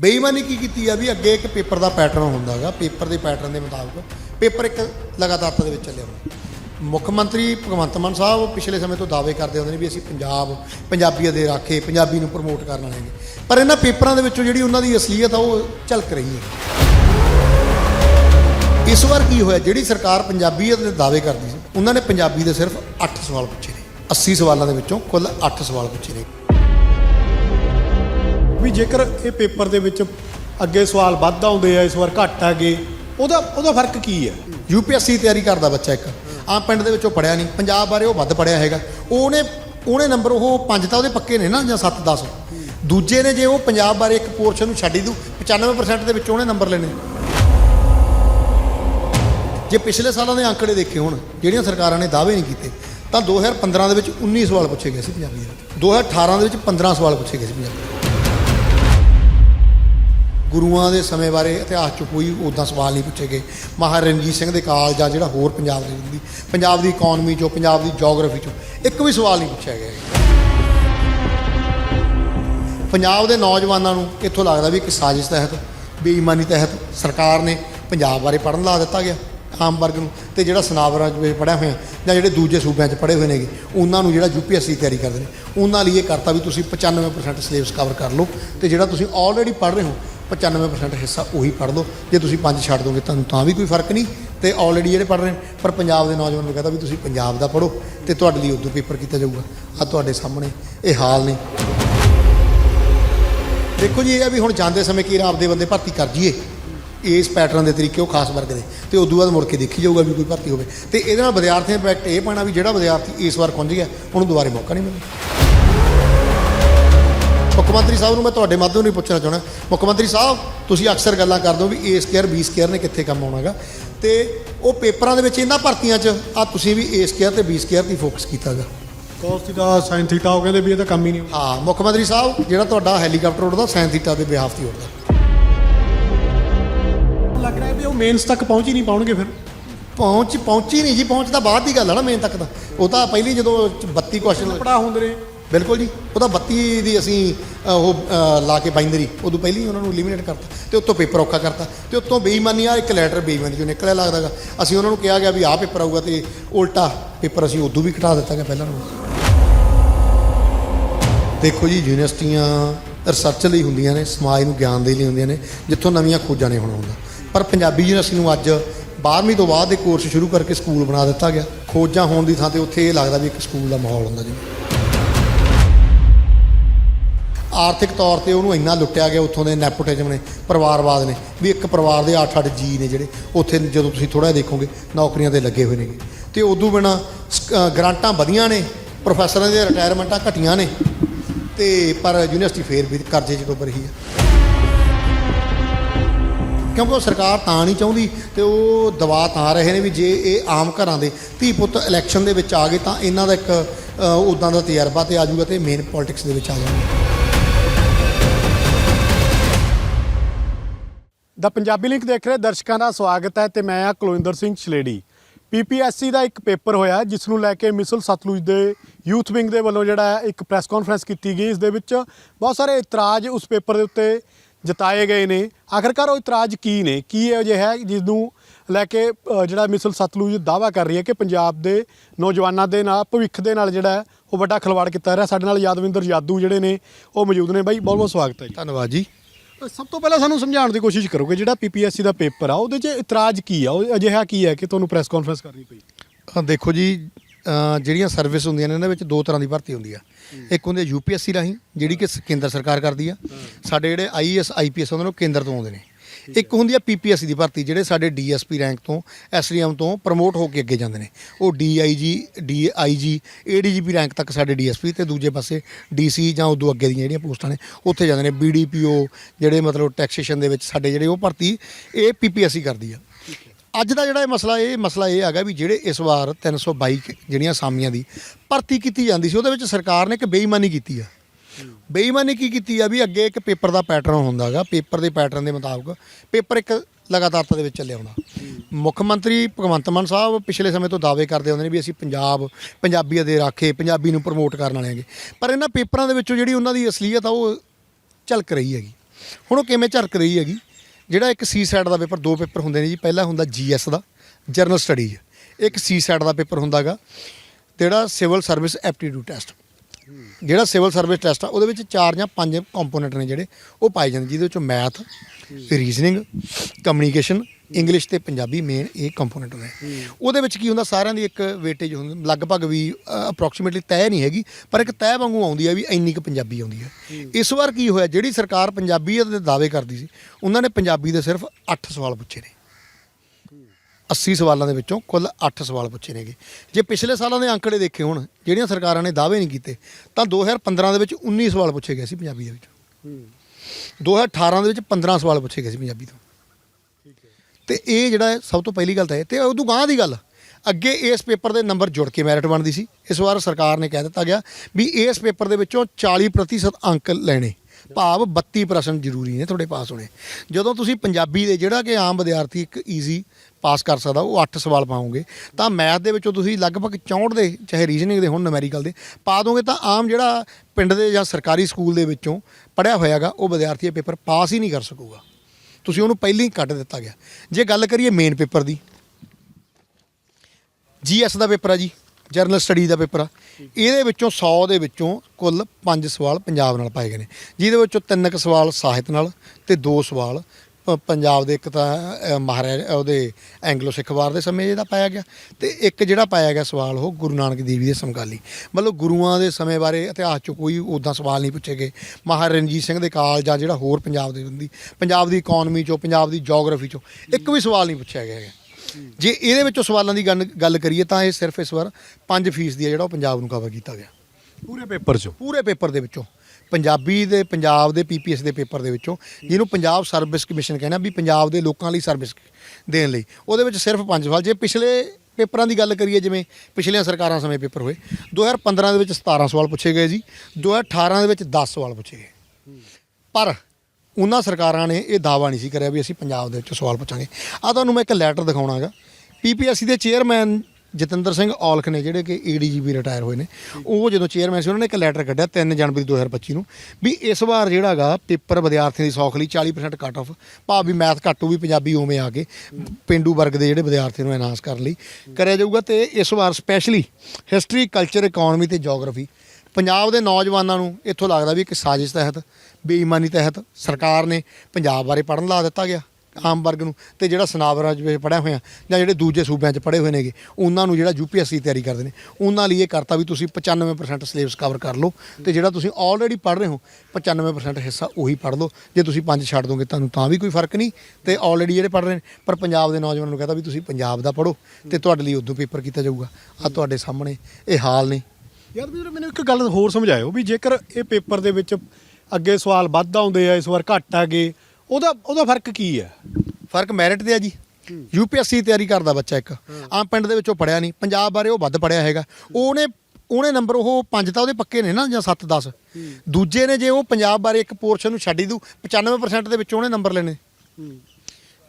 ਬੇਈਮਾਨੀ ਕੀ ਕੀਤੀ ਆ ਵੀ ਅੱਗੇ ਇੱਕ ਪੇਪਰ ਦਾ ਪੈਟਰਨ ਹੁੰਦਾ ਹੈਗਾ, ਪੇਪਰ ਦੇ ਪੈਟਰਨ ਦੇ ਮੁਤਾਬਕ ਪੇਪਰ ਇੱਕ ਲਗਾਤਾਰਤਾ ਦੇ ਵਿੱਚ ਚੱਲਿਆ ਹੁੰਦਾ। ਮੁੱਖ ਮੰਤਰੀ ਭਗਵੰਤ ਮਾਨ ਸਾਹਿਬ ਪਿਛਲੇ ਸਮੇਂ ਤੋਂ ਦਾਅਵੇ ਕਰਦੇ ਹੁੰਦੇ ਨੇ ਵੀ ਅਸੀਂ ਪੰਜਾਬ ਪੰਜਾਬੀਅਤ ਦੇ ਰਾਖੇ, ਪੰਜਾਬੀ ਨੂੰ ਪ੍ਰਮੋਟ ਕਰਨ ਵਾਲੇ ਨੇ। ਪਰ ਇਹਨਾਂ ਪੇਪਰਾਂ ਦੇ ਵਿੱਚੋਂ ਜਿਹੜੀ ਉਹਨਾਂ ਦੀ ਅਸਲੀਅਤ ਆ, ਉਹ ਝਲਕ ਰਹੀ ਹੈ। ਇਸ ਵਾਰ ਕੀ ਹੋਇਆ? ਜਿਹੜੀ ਸਰਕਾਰ ਪੰਜਾਬੀਅਤ ਦੇ ਦਾਅਵੇ ਕਰਦੀ ਸੀ, ਉਹਨਾਂ ਨੇ ਪੰਜਾਬੀ ਦੇ ਸਿਰਫ 8 ਸਵਾਲ ਪੁੱਛੇ ਨੇ। 80 ਸਵਾਲਾਂ ਦੇ ਵਿੱਚੋਂ ਕੁੱਲ 8 ਸਵਾਲ ਪੁੱਛੇ ਨੇ। ਵੀ ਜੇਕਰ ਇਹ ਪੇਪਰ ਦੇ ਵਿੱਚ ਅੱਗੇ ਸਵਾਲ ਵੱਧ ਆਉਂਦੇ ਆ, ਇਸ ਵਾਰ ਘੱਟ ਆ ਗਏ ਉਹਦਾ ਉਹਦਾ ਫ਼ਰਕ ਕੀ ਹੈ? ਯੂਪੀਐਸਸੀ ਦੀ ਤਿਆਰੀ ਕਰਦਾ ਬੱਚਾ ਇੱਕ। ਆਮ ਪਿੰਡ ਦੇ ਵਿੱਚੋਂ ਪੜਿਆ ਨਹੀਂ, ਪੰਜਾਬ ਬਾਰੇ ਉਹ ਵੱਧ ਪੜਿਆ ਹੈਗਾ। ਉਹਨੇ ਉਹਨੇ ਨੰਬਰ ਉਹ ਪੰਜ ਤਾਂ ਉਹਦੇ ਪੱਕੇ ਨੇ ਨਾ, ਜਾਂ 7 10 ਦੂਜੇ ਨੇ ਜੇ ਉਹ ਪੰਜਾਬ ਬਾਰੇ ਇੱਕ ਪੋਰਸ਼ਨ ਨੂੰ ਛੱਡੀ ਦੂ 95% ਦੇ ਵਿੱਚ ਉਹਨੇ ਨੰਬਰ ਲੈਣੇ। ਜੇ ਪਿਛਲੇ ਸਾਲਾਂ ਦੇ ਅੰਕੜੇ ਦੇਖੇ ਹੋਣ, ਜਿਹੜੀਆਂ ਸਰਕਾਰਾਂ ਨੇ ਦਾਅਵੇ ਨਹੀਂ ਕੀਤੇ, ਤਾਂ 2015 ਦੇ ਵਿੱਚ 19 ਸਵਾਲ ਪੁੱਛੇ ਗਏ ਸੀ ਪੰਜਾਬੀ ਦੇ 2018 ਦੇ ਵਿੱਚ 15 ਸਵਾਲ ਪੁੱਛੇ ਗਏ ਸੀ ਪੰਜਾਬੀ ਗੁਰੂਆਂ ਦੇ ਸਮੇਂ ਬਾਰੇ ਇਤਿਹਾਸ 'ਚ ਕੋਈ ਉਦਾਂ ਸਵਾਲ ਨਹੀਂ ਪੁੱਛੇ ਗਏ। ਮਹਾਰਾਜਾ ਰਣਜੀਤ ਸਿੰਘ ਦੇ ਕਾਲ ਜਾਂ ਜਿਹੜਾ ਹੋਰ ਪੰਜਾਬ ਦੀ ਪੰਜਾਬ ਦੀ ਇਕਨੋਮੀ 'ਚੋਂ, ਪੰਜਾਬ ਦੀ ਜੀਓਗ੍ਰਾਫੀ 'ਚੋਂ ਇੱਕ ਵੀ ਸਵਾਲ ਨਹੀਂ ਪੁੱਛਿਆ ਗਿਆ। ਪੰਜਾਬ ਦੇ ਨੌਜਵਾਨਾਂ ਨੂੰ ਇੱਥੋਂ ਲੱਗਦਾ ਵੀ ਇੱਕ ਸਾਜ਼ਿਸ਼ ਤਹਿਤ, ਬੇਈਮਾਨੀ ਤਹਿਤ ਸਰਕਾਰ ਨੇ ਪੰਜਾਬ ਬਾਰੇ ਪੜ੍ਹਨ ਲਾ ਦਿੱਤਾ ਗਿਆ, ਆਮ ਵਰਗ ਨੂੰ। ਤੇ ਜਿਹੜਾ ਸਨਾਵਰਾਂ 'ਚ ਵੀ ਪੜ੍ਹਿਆ ਹੋਇਆ, ਜਾਂ ਜਿਹੜੇ ਦੂਜੇ ਸੂਬਿਆਂ 'ਚ ਪੜ੍ਹੇ ਹੋਏ ਨੇਗੇ, ਉਹਨਾਂ ਨੂੰ ਜਿਹੜਾ ਯੂਪੀਐਸਸੀ ਤਿਆਰੀ ਕਰਦੇ ਨੇ, ਉਹਨਾਂ ਲਈ ਇਹ ਕਰਤਾ ਵੀ ਤੁਸੀਂ 95% ਸਿਲੇਬਸ ਕਵਰ ਕਰ ਲਓ। ਤੇ ਜਿਹੜਾ ਤੁਸੀਂ ਆਲਰੇਡੀ ਪੜ੍ਹ ਰਹੇ ਹੋ 95% ਹਿੱਸਾ ਉਹੀ ਪੜ੍ਹ ਲਓ। ਜੇ ਤੁਸੀਂ ਪੰਜ ਛੱਡ ਦੋਗੇ ਤੁਹਾਨੂੰ ਤਾਂ ਵੀ ਕੋਈ ਫ਼ਰਕ ਨਹੀਂ। ਤੇ ਆਲਰੇਡੀ ਜਿਹੜੇ ਪੜ੍ਹ ਰਹੇ ਨੇ, ਪਰ ਪੰਜਾਬ ਦੇ ਨੌਜਵਾਨ ਨੂੰ ਕਹਿੰਦਾ ਵੀ ਤੁਸੀਂ ਪੰਜਾਬ ਦਾ ਪੜ੍ਹੋ ਤੇ ਤੁਹਾਡੇ ਲਈ ਉਦੋਂ ਪੇਪਰ ਕੀਤਾ ਜਾਊਗਾ। ਆ ਤੁਹਾਡੇ ਸਾਹਮਣੇ ਇਹ ਹਾਲ ਨੇ। ਦੇਖੋ ਜੀ, ਇਹ ਆ ਵੀ ਹੁਣ ਜਾਂਦੇ ਸਮੇਂ ਕੀ ਆਪਦੇ ਬੰਦੇ ਭਰਤੀ ਕਰ ਜੀਏ ਇਸ ਪੈਟਰਨ ਦੇ ਤਰੀਕੇ ਉਹ ਖਾਸ ਵਰਗ ਦੇ। ਤੇ ਉਦੋਂ ਬਾਅਦ ਮੁੜ ਕੇ ਦੇਖੀ ਜਾਊਗਾ ਵੀ ਕੋਈ ਭਰਤੀ ਹੋਵੇ। ਤੇ ਇਹਦੇ ਨਾਲ ਵਿਦਿਆਰਥੀਆਂ ਦਾ ਇਫੈਕਟ ਇਹ ਪੈਣਾ ਵੀ ਜਿਹੜਾ ਵਿਦਿਆਰਥੀ ਇਸ ਵਾਰ ਖੁੰਝ ਗਿਆ, ਉਹਨੂੰ ਦੁਬਾਰੇ ਮੌਕਾ ਨਹੀਂ ਮਿਲਦਾ ਮੁੱਖ ਮੰਤਰੀ ਸਾਹਿਬ ਨੂੰ ਮੈਂ ਤੁਹਾਡੇ ਮਾਧਿਅਮ ਨੂੰ ਪੁੱਛਣਾ ਚਾਹਣਾ ਮੁੱਖ ਮੰਤਰੀ ਸਾਹਿਬ ਤੁਸੀਂ ਅਕਸਰ ਗੱਲਾਂ ਕਰਦੇ ਹੋ ਵੀ ਏ ਸਕੇਅਰ ਬੀ ਸਕੇਅਰ ਨੇ ਕਿੱਥੇ ਕੰਮ ਆਉਣਾਗਾ ਤੇ ਉਹ ਪੇਪਰਾਂ ਦੇ ਵਿੱਚ ਇਹਨਾਂ ਭਰਤੀਆਂ 'ਚ ਆ ਤੁਸੀਂ ਵੀ ਏ ਸਕੇਅਰ ਤੇ ਬੀ ਸਕੇਅਰ ਦੀ ਫੋਕਸ ਕੀਤਾਗਾ। ਕੋਸ ਥੀਟਾ ਸਾਈਨ ਥੀਟਾ ਉਹ ਕਹਿੰਦੇ ਵੀ ਇਹ ਤਾਂ ਕੰਮ ਹੀ ਨਹੀਂ ਹਾਂ ਮੁੱਖ ਮੰਤਰੀ ਸਾਹਿਬ ਜਿਹੜਾ ਤੁਹਾਡਾ ਹੈਲੀਕਾਪਟਰ ਉੱਡਦਾ ਸਾਇਨ ਥੀਟਾ ਦੇ ਬਿਹਾਫ ਤੇ ਉੱਡਦਾ। ਲੱਗ ਰਿਹਾ ਵੀ ਉਹ ਮੇਨਸ ਤੱਕ ਪਹੁੰਚ ਹੀ ਨਹੀਂ ਪਾਉਣਗੇ ਫਿਰ। ਪਹੁੰਚ ਪਹੁੰਚੀ ਨਹੀਂ ਜੀ ਪਹੁੰਚ ਤਾਂ ਬਾਅਦ ਦੀ ਗੱਲ ਆ ਨਾ ਮੇਨ ਤੱਕ ਤਾਂ। ਉਹ ਤਾਂ ਪਹਿਲੀ ਜਦੋਂ 32 ਕੁਐਸਚਨ ਪੜਾ ਹੁੰਦੇ ਨੇ। ਬਿਲਕੁਲ ਜੀ। ਉਹਦਾ 32 ਦੀ ਅਸੀਂ ਉਹ ਲਾ ਕੇ ਬਾਈਂਦਰੀ, ਉਦੋਂ ਪਹਿਲਾਂ ਹੀ ਉਹਨਾਂ ਨੂੰ ਐਲੀਮੀਨੇਟ ਕਰਤਾ ਤੇ ਉੱਤੋਂ ਪੇਪਰ ਔਖਾ ਕਰਤਾ ਤੇ ਉੱਤੋਂ ਬੇਈਮਾਨੀ ਆ ਇੱਕ ਲੈਟਰ ਬੇਈਮਾਨੀ 'ਚੋਂ ਨਿਕਲਿਆ ਲੱਗਦਾਗਾ ਅਸੀਂ ਉਹਨਾਂ ਨੂੰ ਕਿਹਾ ਗਿਆ ਵੀ ਆਹ ਪੇਪਰ ਆਊਗਾ ਤੇ ਉਲਟਾ ਪੇਪਰ ਅਸੀਂ ਉਦੋਂ ਵੀ ਘਟਾ ਦਿੱਤਾ ਗਿਆ ਪਹਿਲਾਂ ਨੂੰ ਦੇਖੋ ਜੀ, ਯੂਨੀਵਰਸਿਟੀਆਂ ਰਿਸਰਚ ਲਈ ਹੁੰਦੀਆਂ ਨੇ, ਸਮਾਜ ਨੂੰ ਗਿਆਨ ਦੇ ਲਈ ਹੁੰਦੀਆਂ ਨੇ, ਜਿੱਥੋਂ ਨਵੀਆਂ ਖੋਜਾਂ ਨੇ ਹੋਣਾ ਹੁੰਦਾ ਪਰ ਪੰਜਾਬੀ ਯੂਨੀਵਰਸਿਟੀ ਨੂੰ ਅੱਜ 12ਵੀਂ ਤੋਂ ਬਾਅਦ ਦੇ ਕੋਰਸ ਸ਼ੁਰੂ ਕਰਕੇ ਸਕੂਲ ਬਣਾ ਦਿੱਤਾ ਗਿਆ। ਖੋਜਾਂ ਹੋਣ ਦੀ ਥਾਂ ਤੇ ਉੱਥੇ ਇਹ ਲੱਗਦਾ ਵੀ ਇੱਕ ਸਕੂਲ ਦਾ ਮਾਹੌਲ ਹੁੰਦਾ ਜੀ। ਆਰਥਿਕ ਤੌਰ ਤੇ ਉਹਨੂੰ ਇੰਨਾ ਲੁੱਟਿਆ ਗਿਆ ਉੱਥੋਂ ਦੇ ਨੈਪੋਟਿਜ਼ਮ ਨੇ, ਪਰਿਵਾਰਵਾਦ ਨੇ, ਵੀ ਇੱਕ ਪਰਿਵਾਰ ਦੇ 8-8 ਜੀ ਨੇ ਜਿਹੜੇ ਉੱਥੇ ਜਦੋਂ ਤੁਸੀਂ ਥੋੜਾ ਦੇਖੋਗੇ ਨੌਕਰੀਆਂ ਤੇ ਲੱਗੇ ਹੋਏ ਨੇਗੇ। ਤੇ ਉਦੋਂ ਬਿਨਾ ਗ੍ਰਾਂਟਾਂ ਵਧੀਆਂ ਨੇ, ਪ੍ਰੋਫੈਸਰਾਂ ਦੀਆਂ ਰਿਟਾਇਰਮੈਂਟਾਂ ਘਟੀਆਂ ਨੇ, ਤੇ ਪਰ ਯੂਨੀਵਰਸਿਟੀ ਫੇਰ ਵੀ ਕਰਜ਼ੇ 'ਚ ਡੁੱਬ ਰਹੀ ਹੈ ਕਿਉਂਕਿ ਉਹ ਸਰਕਾਰ ਤਾਂ ਨਹੀਂ ਚਾਹੁੰਦੀ ਤੇ ਉਹ ਦਬਾਅ ਤਾਂ ਰਹੇ ਨੇ ਵੀ ਜੇ ਇਹ ਆਮ ਘਰਾਂ ਦੇ ਧੀ ਪੁੱਤ ਇਲੈਕਸ਼ਨ ਦੇ ਵਿੱਚ ਆ ਗਏ ਤਾਂ ਇਹਨਾਂ ਦਾ ਇੱਕ ਉਦਾਂ ਦਾ ਤਜਰਬਾ ਤੇ ਆ ਜਾਊਗਾ ਤੇ ਮੇਨ ਪੋਲਿਟਿਕਸ ਦੇ ਵਿੱਚ ਆ ਜਾਣਗੇ। ਦਾ ਪੰਜਾਬੀ ਲਿੰਕ ਦੇਖ ਰਹੇ ਦਰਸ਼ਕਾਂ ਦਾ ਸਵਾਗਤ ਹੈ ਤੇ ਮੈਂ ਆ ਕੁਲਵਿੰਦਰ ਸਿੰਘ ਛਲੇੜੀ। ਪੀਪੀਐਸਸੀ ਦਾ ਇੱਕ ਪੇਪਰ ਹੋਇਆ ਜਿਸ ਨੂੰ ਲੈ ਕੇ ਮਿਸਲ ਸਤਲੁਜ ਦੇ ਯੂਥ ਵਿੰਗ ਦੇ ਵੱਲੋਂ ਜਿਹੜਾ ਇੱਕ ਪ੍ਰੈਸ ਕਾਨਫਰੰਸ ਕੀਤੀ ਗਈ। ਇਸ ਦੇ ਵਿੱਚ ਬਹੁਤ ਸਾਰੇ ਇਤਰਾਜ਼ ਉਸ ਪੇਪਰ ਦੇ ਉੱਤੇ ਜਤਾਏ ਗਏ ਨੇ। ਆਖਰਕਾਰ ਉਹ ਇਤਰਾਜ਼ ਕੀ ਨੇ? ਕੀ ਇਹ ਅਜਿਹਾ ਹੈ ਜਿਸ ਨੂੰ ਲੈ ਕੇ ਜਿਹੜਾ ਮਿਸਲ ਸਤਲੁਜ ਦਾਵਾ ਕਰ ਰਹੀ ਹੈ ਕਿ ਪੰਜਾਬ ਦੇ ਨੌਜਵਾਨਾਂ ਦੇ ਨਾਲ, ਭਵਿੱਖ ਦੇ ਨਾਲ ਜਿਹੜਾ ਉਹ ਵੱਡਾ ਖਿਲਵਾੜ ਕੀਤਾ ਰਿਹਾ। ਸਾਡੇ ਨਾਲ ਯਾਦਵਿੰਦਰ ਯਾਦੂ ਜਿਹੜੇ ਨੇ, ਉਹ ਮੌਜੂਦ ਨੇ। ਬਾਈ ਬਹੁਤ ਬਹੁਤ ਸਵਾਗਤ ਹੈ ਜੀ। ਧੰਨਵਾਦ ਜੀ। ਸਭ ਤੋਂ ਪਹਿਲਾਂ ਸਾਨੂੰ ਸਮਝਾਉਣ ਦੀ ਕੋਸ਼ਿਸ਼ ਕਰੋਗੇ ਜਿਹੜਾ ਪੀਪੀਐਸਸੀ ਦਾ ਪੇਪਰ ਆ ਉਹਦੇ 'ਚ ਇਤਰਾਜ਼ ਕੀ ਆ? ਉਹ ਅਜਿਹਾ ਕੀ ਹੈ ਕਿ ਤੁਹਾਨੂੰ ਪ੍ਰੈਸ ਕਾਨਫਰੰਸ ਕਰਨੀ ਪਈ? ਅਹ ਦੇਖੋ ਜੀ ਜਿਹੜੀਆਂ ਸਰਵਿਸ ਹੁੰਦੀਆਂ ਨੇ ਇਹਨਾਂ ਵਿੱਚ ਦੋ ਤਰ੍ਹਾਂ ਦੀ ਭਰਤੀ ਹੁੰਦੀ ਆ। ਇੱਕ ਹੁੰਦੀ ਹੈ ਯੂਪੀਐਸਸੀ ਰਾਹੀਂ ਜਿਹੜੀ ਕਿ ਕੇਂਦਰ ਸਰਕਾਰ ਕਰਦੀ ਆ। ਸਾਡੇ ਜਿਹੜੇ ਆਈਐਸ ਆਈਪੀਐਸ ਹੁੰਦੇ ਨੇ ਕੇਂਦਰ ਤੋਂ ਆਉਂਦੇ ਨੇ। ਇੱਕ ਹੁੰਦੀ ਆ ਪੀਪੀਐਸਸੀ ਦੀ ਭਰਤੀ ਜਿਹੜੇ ਸਾਡੇ ਡੀਐਸਪੀ ਰੈਂਕ ਤੋਂ ਐਸਡੀਐਮ ਤੋਂ ਪ੍ਰਮੋਟ ਹੋ ਕੇ ਅੱਗੇ ਜਾਂਦੇ ਨੇ। ਉਹ ਡੀਆਈਜੀ ਡੀਆਈਜੀ ਏਡੀਜੀਪੀ ਰੈਂਕ ਤੱਕ ਸਾਡੇ ਡੀਐਸਪੀ ਤੇ ਦੂਜੇ ਪਾਸੇ ਡੀਸੀ ਜਾਂ ਉਦੋਂ ਅੱਗੇ ਦੀਆਂ ਜਿਹੜੀਆਂ ਪੋਸਟਾਂ ਨੇ ਉੱਥੇ ਜਾਂਦੇ ਨੇ। ਬੀਡੀਪੀਓ ਜਿਹੜੇ ਮਤਲਬ ਟੈਕਸੇਸ਼ਨ ਦੇ ਵਿੱਚ ਸਾਡੇ ਜਿਹੜੇ ਉਹ ਭਰਤੀ ਇਹ ਪੀਪੀਐਸਸੀ ਕਰਦੀ ਆ। ਅੱਜ ਦਾ ਜਿਹੜਾ ਇਹ ਮਸਲਾ ਇਹ ਮਸਲਾ ਇਹ ਹੈਗਾ ਵੀ ਜਿਹੜੇ ਇਸ ਵਾਰ 322 ਕ- ਜਿਹੜੀਆਂ ਅਸਾਮੀਆਂ ਦੀ ਭਰਤੀ ਕੀਤੀ ਜਾਂਦੀ ਸੀ ਉਹਦੇ ਵਿੱਚ ਸਰਕਾਰ ਨੇ ਇੱਕ ਬੇਈਮਾਨੀ ਕੀਤੀ ਆ। ਬੇਈਮਾਨੀ ਕੀ ਕੀਤੀ ਆ ਵੀ ਅੱਗੇ ਇੱਕ ਪੇਪਰ ਦਾ ਪੈਟਰਨ ਹੁੰਦਾਗਾ, ਪੇਪਰ ਦੇ ਪੈਟਰਨ ਦੇ ਮੁਤਾਬਕ ਪੇਪਰ ਇੱਕ ਲਗਾਤਾਰਤਾ ਦੇ ਵਿੱਚ ਚੱਲਿਆ ਹੁੰਦਾ। ਮੁੱਖ ਮੰਤਰੀ ਭਗਵੰਤ ਮਾਨ ਸਾਹਿਬ ਪਿਛਲੇ ਸਮੇਂ ਤੋਂ ਦਾਅਵੇ ਕਰਦੇ ਹੁੰਦੇ ਨੇ ਵੀ ਅਸੀਂ ਪੰਜਾਬ, ਪੰਜਾਬੀਆਂ ਦੇ ਰਾਖੇ, ਪੰਜਾਬੀ ਨੂੰ ਪ੍ਰਮੋਟ ਕਰਨ ਵਾਲੇ ਹੈਗੇ ਪਰ ਇਹਨਾਂ ਪੇਪਰਾਂ ਦੇ ਵਿੱਚੋਂ ਜਿਹੜੀ ਉਹਨਾਂ ਦੀ ਅਸਲੀਅਤ ਆ, ਉਹ ਝਲਕ ਰਹੀ ਹੈਗੀ। ਹੁਣ ਉਹ ਕਿਵੇਂ ਝਲਕ ਰਹੀ ਹੈਗੀ? ਜਿਹੜਾ ਇੱਕ ਸੀ ਸਾਈਡ ਦਾ ਪੇਪਰ, ਦੋ ਪੇਪਰ ਹੁੰਦੇ ਨੇ ਜੀ। ਪਹਿਲਾ ਹੁੰਦਾ ਜੀਐਸ ਦਾ ਜਰਨਲ ਸਟੱਡੀਜ਼ ਇੱਕ ਸੀ ਸਾਈਡ ਦਾ ਪੇਪਰ ਹੁੰਦਾਗਾ, ਜਿਹੜਾ ਸਿਵਲ ਸਰਵਿਸ ਐਪਟੀਟਿਊਡ ਟੈਸਟ ਜਿਹੜਾ ਸਿਵਲ ਸਰਵਿਸ ਟੈਸਟ ਆ ਉਹਦੇ ਵਿੱਚ ਚਾਰ ਜਾਂ ਪੰਜ ਕੰਪੋਨੈਂਟ ਨੇ ਜਿਹੜੇ ਉਹ ਪਾਏ ਜਾਂਦੇ ਜਿਹਦੇ ਵਿੱਚੋਂ ਮੈਥ ਰੀਜ਼ਨਿੰਗ ਕਮਿਊਨੀਕੇਸ਼ਨ ਇੰਗਲਿਸ਼ ਤੇ ਪੰਜਾਬੀ ਮੇਨ ਇਹ ਕੰਪੋਨੈਂਟ ਨੇ। ਉਹਦੇ ਵਿੱਚ ਕੀ ਹੁੰਦਾ ਸਾਰਿਆਂ ਦੀ ਇੱਕ ਵੇਟੇਜ ਹੁੰਦੀ ਲਗਭਗ ਵੀ ਅਪਰੋਕਸੀਮੇਟਲੀ ਤੈਅ ਨਹੀਂ ਹੈਗੀ ਪਰ ਇੱਕ ਤੈਅ ਵਾਂਗੂ ਆਉਂਦੀ ਹੈ ਵੀ ਇੰਨੀ ਕੁ ਪੰਜਾਬੀ ਆਉਂਦੀ ਹੈ ਇਸ ਵਾਰ ਕੀ ਹੋਇਆ ਜਿਹੜੀ ਸਰਕਾਰ ਪੰਜਾਬੀਅਤ ਦੇ ਦਾਅਵੇ ਕਰਦੀ ਸੀ ਉਹਨਾਂ ਨੇ ਪੰਜਾਬੀ ਦੇ ਸਿਰਫ 8 ਸਵਾਲ ਪੁੱਛੇ ਨੇ। 80 ਸਵਾਲਾਂ ਦੇ ਵਿੱਚੋਂ ਕੁੱਲ 8 ਸਵਾਲ ਪੁੱਛੇ ਨੇਗੇ। ਜੇ ਪਿਛਲੇ ਸਾਲਾਂ ਦੇ ਅੰਕੜੇ ਦੇਖੇ ਹੁਣ ਜਿਹੜੀਆਂ ਸਰਕਾਰਾਂ ਨੇ ਦਾਅਵੇ ਨਹੀਂ ਕੀਤੇ ਤਾਂ 2015 ਦੇ ਵਿੱਚ 19 ਸਵਾਲ ਪੁੱਛੇ ਗਏ ਸੀ ਪੰਜਾਬੀ ਦੇ ਵਿੱਚ। 2018 ਦੇ ਵਿੱਚ 15 ਸਵਾਲ ਪੁੱਛੇ ਗਏ ਸੀ ਪੰਜਾਬੀ ਤੋਂ। ਤੇ ਇਹ ਜਿਹੜਾ ਸਭ ਤੋਂ ਪਹਿਲੀ ਗੱਲ ਤਾਂ ਇਹ ਤੇ ਉਦੋਂ ਗਾਂ ਦੀ ਗੱਲ ਅੱਗੇ ਇਸ ਪੇਪਰ ਦੇ ਨੰਬਰ ਜੁੜ ਕੇ ਮੈਰਿਟ ਬਣਦੀ ਸੀ। ਇਸ ਵਾਰ ਸਰਕਾਰ ਨੇ ਕਹਿ ਦਿੱਤਾ ਗਿਆ ਵੀ ਇਸ ਪੇਪਰ ਦੇ ਵਿੱਚੋਂ 40% ਅੰਕ ਲੈਣੇ। ਭਾਵ 32% ਜ਼ਰੂਰੀ ਨੇ ਤੁਹਾਡੇ ਪਾਸ ਹੋਣੇ। ਜਦੋਂ ਤੁਸੀਂ ਪੰਜਾਬੀ ਦੇ ਜਿਹੜਾ ਕਿ ਆਮ ਵਿਦਿਆਰਥੀ ਇੱਕ ਈਜ਼ੀ ਪਾਸ ਕਰ ਸਕਦਾ, ਉਹ 8 ਸਵਾਲ ਪਾਓਗੇ ਤਾਂ ਮੈਥ ਦੇ ਵਿੱਚੋਂ ਤੁਸੀਂ ਲਗਭਗ 64 ਦੇ ਚਾਹੇ ਰੀਜ਼ਨਿੰਗ ਦੇ ਹੋਣ ਨੂਮੈਰੀਕਲ ਦੇ ਪਾ ਦੋਗੇ ਤਾਂ ਆਮ ਜਿਹੜਾ ਪਿੰਡ ਦੇ ਜਾਂ ਸਰਕਾਰੀ ਸਕੂਲ ਦੇ ਵਿੱਚੋਂ ਪੜਿਆ ਹੋਇਆਗਾ, ਉਹ ਵਿਦਿਆਰਥੀ ਇਹ ਪੇਪਰ ਪਾਸ ਹੀ ਨਹੀਂ ਕਰ ਸਕੂਗਾ। ਤੁਸੀਂ ਉਹਨੂੰ ਪਹਿਲਾਂ ਹੀ ਕੱਢ ਦਿੱਤਾ ਗਿਆ। ਜੇ ਗੱਲ ਕਰੀਏ ਮੇਨ ਪੇਪਰ ਦੀ ਜੀਐਸ ਦਾ ਪੇਪਰ ਆ ਜੀ। ਜਰਨਲ ਸਟੱਡੀ ਦਾ ਪੇਪਰ ਆ। ਇਹਦੇ ਵਿੱਚੋਂ 100 ਦੇ ਵਿੱਚੋਂ ਕੁੱਲ 5 ਸਵਾਲ ਪੰਜਾਬ ਨਾਲ ਪਾਏ ਗਏ ਨੇ। ਜਿਹਦੇ ਵਿੱਚੋਂ ਤਿੰਨ ਕੁ ਸਵਾਲ ਸਾਹਿਤ ਨਾਲ ਤੇ ਦੋ ਸਵਾਲ ਪੰਜਾਬ ਦੇ ਇੱਕ ਤਾਂ ਮਹਾਰਾਜਾ ਉਹਦੇ ਐਂਗਲੋ ਸਿੱਖ ਵਾਰ ਦੇ ਸਮੇਂ ਜਿਹਦਾ ਪਾਇਆ ਗਿਆ ਤੇ ਇੱਕ ਜਿਹੜਾ ਪਾਇਆ ਗਿਆ ਸਵਾਲ ਉਹ ਗੁਰੂ ਨਾਨਕ ਦੇਵ ਜੀ ਦੇ ਸਮਕਾਲੀ। ਮਤਲਬ ਗੁਰੂਆਂ ਦੇ ਸਮੇਂ ਬਾਰੇ ਇਤਿਹਾਸ 'ਚ ਕੋਈ ਉਦਾਂ ਸਵਾਲ ਨਹੀਂ ਪੁੱਛੇ ਗਏ। ਮਹਾਰਾਜਾ ਰਣਜੀਤ ਸਿੰਘ ਦੇ ਕਾਲ ਜਾਂ ਜਿਹੜਾ ਹੋਰ ਪੰਜਾਬ ਦੇ ਬੰਦੀ ਪੰਜਾਬ ਦੀ ਇਕਨੋਮੀ 'ਚੋਂ ਪੰਜਾਬ ਦੀ ਜੀਓਗ੍ਰਾਫੀ 'ਚੋਂ ਇੱਕ ਵੀ ਸਵਾਲ ਨਹੀਂ ਪੁੱਛਿਆ ਗਿਆ ਹੈਗਾ। ਜੇ ਇਹਦੇ ਵਿੱਚੋਂ ਸਵਾਲਾਂ ਦੀ ਗੱਲ ਗੱਲ ਕਰੀਏ ਤਾਂ ਇਹ ਸਿਰਫ ਇਸ ਵਾਰ 5 ਫੀਸ ਦੀ ਹੈ ਜਿਹੜਾ ਉਹ ਪੰਜਾਬ ਨੂੰ ਕਵਰ ਕੀਤਾ ਗਿਆ। ਪੂਰੇ ਪੇਪਰ 'ਚੋਂ? ਪੂਰੇ ਪੇਪਰ ਦੇ ਵਿੱਚੋਂ। ਪੰਜਾਬੀ ਦੇ ਪੰਜਾਬ ਦੇ ਪੀਪੀਐਸ ਦੇ ਪੇਪਰ ਦੇ ਵਿੱਚੋਂ। ਜਿਹਨੂੰ ਪੰਜਾਬ ਸਰਵਿਸ ਕਮਿਸ਼ਨ ਕਹਿੰਦਾ ਵੀ ਪੰਜਾਬ ਦੇ ਲੋਕਾਂ ਲਈ ਸਰਵਿਸ ਦੇਣ ਲਈ। ਉਹਦੇ ਵਿੱਚ ਸਿਰਫ 5 ਸਵਾਲ। ਜੇ ਪਿਛਲੇ ਪੇਪਰਾਂ ਦੀ ਗੱਲ ਕਰੀਏ ਜਿਵੇਂ ਪਿਛਲੀਆਂ ਸਰਕਾਰਾਂ ਸਮੇਂ ਪੇਪਰ ਹੋਏ 2015 ਦੇ ਵਿੱਚ 17 ਸਵਾਲ ਪੁੱਛੇ ਗਏ ਜੀ 2018 ਦੇ ਵਿੱਚ 10 ਸਵਾਲ ਪੁੱਛੇ ਗਏ। ਪਰ ਉਹਨਾਂ ਸਰਕਾਰਾਂ ਨੇ ਇਹ ਦਾਵਾ ਨਹੀਂ ਸੀ ਕਰਿਆ ਵੀ ਅਸੀਂ ਪੰਜਾਬ ਦੇ ਵਿੱਚ ਸਵਾਲ ਪੁੱਛਾਂਗੇ। ਆ ਤੁਹਾਨੂੰ ਮੈਂ ਇੱਕ ਲੈਟਰ ਦਿਖਾਉਣਾਗਾ। ਪੀਪੀਐਸਸੀ ਦੇ ਚੇਅਰਮੈਨ ਜਤਿੰਦਰ ਸਿੰਘ ਔਲਖ ਨੇ ਜਿਹੜੇ ਕਿ ਏਡੀਜੀਪੀ ਰਿਟਾਇਰ ਹੋਏ ਨੇ, ਉਹ ਜਦੋਂ ਚੇਅਰਮੈਨ ਸੀ, ਉਹਨਾਂ ਨੇ ਇੱਕ ਲੈਟਰ ਕੱਢਿਆ 3 ਜਨਵਰੀ 2025 ਨੂੰ ਵੀ ਇਸ ਵਾਰ ਜਿਹੜਾਗਾ ਪੇਪਰ ਵਿਦਿਆਰਥੀਆਂ ਦੀ ਸੌਖ ਲਈ 40% ਕੱਟ ਆਫ ਭਾਵ ਵੀ ਮੈਥ ਘੱਟੂ ਵੀ ਪੰਜਾਬੀ ਉਵੇਂ ਆ ਕੇ ਪਿੰਡੂ ਵਰਗ ਦੇ ਜਿਹੜੇ ਵਿਦਿਆਰਥੀ ਨੂੰ ਅਨਾਉਂਸ ਕਰਨ ਲਈ ਕਰਿਆ ਜਾਊਗਾ ਤੇ ਇਸ ਵਾਰ ਸਪੈਸ਼ਲੀ ਹਿਸਟਰੀ ਕਲਚਰ ਇਕਨੋਮੀ ਤੇ ਜੀਓਗ੍ਰਾਫੀ ਪੰਜਾਬ ਦੇ ਨੌਜਵਾਨਾਂ ਨੂੰ ਇੱਥੋਂ ਲੱਗਦਾ ਵੀ ਇੱਕ ਸਾਜ਼ਿਸ਼ ਤਹਿਤ ਬੇਈਮਾਨੀ ਤਹਿਤ ਸਰਕਾਰ ਨੇ ਪੰਜਾਬ ਬਾਰੇ ਪੜਨ ਲਾ ਦਿੱਤਾ ਗਿਆ ਆਮ ਵਰਗ ਨੂੰ ਤੇ ਜਿਹੜਾ ਸਨਾਵਰਾਂ ਵਿੱਚ ਪੜਿਆ ਹੋਇਆ ਜਾਂ ਜਿਹੜੇ ਦੂਜੇ ਸੂਬਿਆਂ 'ਚ ਪੜੇ ਹੋਏ ਨੇਗੇ, ਉਹਨਾਂ ਨੂੰ ਜਿਹੜਾ ਯੂਪੀਐਸਸੀ ਦੀ ਤਿਆਰੀ ਕਰਦੇ ਨੇ। ਉਹਨਾਂ ਲਈ ਇਹ ਕਰਤਾ ਵੀ ਤੁਸੀਂ 95% ਸਿਲੇਬਸ ਕਵਰ ਕਰ ਲਓ ਤੇ ਜਿਹੜਾ ਤੁਸੀਂ ਆਲਰੇਡੀ ਪੜ ਰਹੇ ਹੋ 95% ਹਿੱਸਾ ਉਹੀ ਪੜ ਲਓ। ਜੇ ਤੁਸੀਂ ਪੰਜ ਛੱਡ ਦੋਗੇ ਤੁਹਾਨੂੰ ਤਾਂ ਵੀ ਕੋਈ ਫ਼ਰਕ ਨਹੀਂ ਤੇ ਆਲਰੇਡੀ ਜਿਹੜੇ ਪੜ ਰਹੇ ਨੇ, ਪਰ ਪੰਜਾਬ ਦੇ ਨੌਜਵਾਨਾਂ ਨੂੰ ਕਹਤਾ ਵੀ ਤੁਸੀਂ ਪੰਜਾਬ ਦਾ ਪੜੋ ਤੇ ਤੁਹਾਡੇ ਲਈ ਉਦੋਂ ਪੇਪਰ ਕੀਤਾ ਜਾਊਗਾ। ਆ ਤੁਹਾਡੇ ਸਾਹਮਣੇ ਇਹ ਹਾਲ ਨੇ। ਯਾਰ ਵੀਰ, ਮੈਨੂੰ ਇੱਕ ਗੱਲ ਹੋਰ ਸਮਝਾਇਓ ਵੀ ਜੇਕਰ ਇਹ ਪੇਪਰ ਦੇ ਵਿੱਚ ਅੱਗੇ ਸਵਾਲ ਵੱਧ ਆਉਂਦੇ ਆ ਇਸ ਵਾਰ ਘੱਟ ਆ ਗਏ। ਉਹਦਾ ਉਹਦਾ ਫ਼ਰਕ ਕੀ ਹੈ? ਫ਼ਰਕ ਮੈਰਿਟ ਤੇ ਆ ਜੀ। ਯੂਪੀਐਸਸੀ ਦੀ ਤਿਆਰੀ ਕਰਦਾ ਬੱਚਾ ਇੱਕ। ਆਮ ਪਿੰਡ ਦੇ ਵਿੱਚੋਂ ਪੜਿਆ ਨਹੀਂ। ਪੰਜਾਬ ਬਾਰੇ ਉਹ ਵੱਧ ਪੜਿਆ ਹੈਗਾ। ਉਹਨੇ ਉਹਨੇ ਨੰਬਰ ਉਹ ਪੰਜ ਤਾਂ ਉਹਦੇ ਪੱਕੇ ਨੇ ਨਾ ਜਾਂ 7 10 ਦੂਜੇ ਨੇ ਜੇ ਉਹ ਪੰਜਾਬ ਬਾਰੇ ਇੱਕ ਪੋਰਸ਼ਨ ਨੂੰ ਛੱਡੀ ਦੂ 95% ਦੇ ਵਿੱਚ ਉਹਨੇ ਨੰਬਰ ਲੈਣੇ।